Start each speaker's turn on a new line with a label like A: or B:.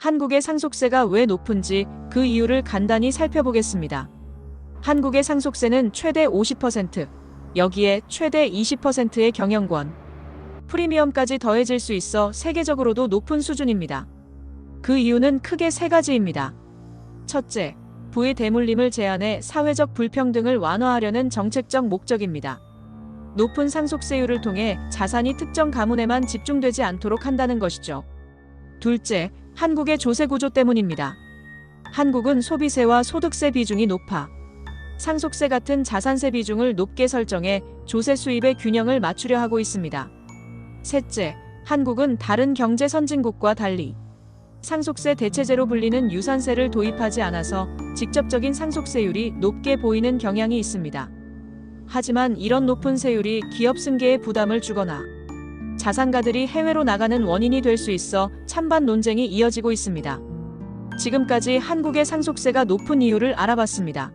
A: 한국의 상속세가 왜 높은지 그 이유를 간단히 살펴보겠습니다. 한국의 상속세는 최대 50%, 여기에 최대 20%의 경영권, 프리미엄까지 더해질 수 있어 세계적으로도 높은 수준입니다. 그 이유는 크게 세 가지입니다. 첫째, 부의 대물림을 제한해 사회적 불평등을 완화하려는 정책적 목적입니다. 높은 상속세율을 통해 자산이 특정 가문에만 집중되지 않도록 한다는 것이죠. 둘째, 한국의 조세 구조 때문입니다. 한국은 소비세와 소득세 비중이 높아 상속세 같은 자산세 비중을 높게 설정해 조세 수입의 균형을 맞추려 하고 있습니다. 셋째, 한국은 다른 경제 선진국과 달리 상속세 대체제로 불리는 유산세를 도입하지 않아서 직접적인 상속세율이 높게 보이는 경향이 있습니다. 하지만 이런 높은 세율이 기업 승계에 부담을 주거나 자산가들이 해외로 나가는 원인이 될 수 있어 찬반 논쟁이 이어지고 있습니다. 지금까지 한국의 상속세가 높은 이유를 알아봤습니다.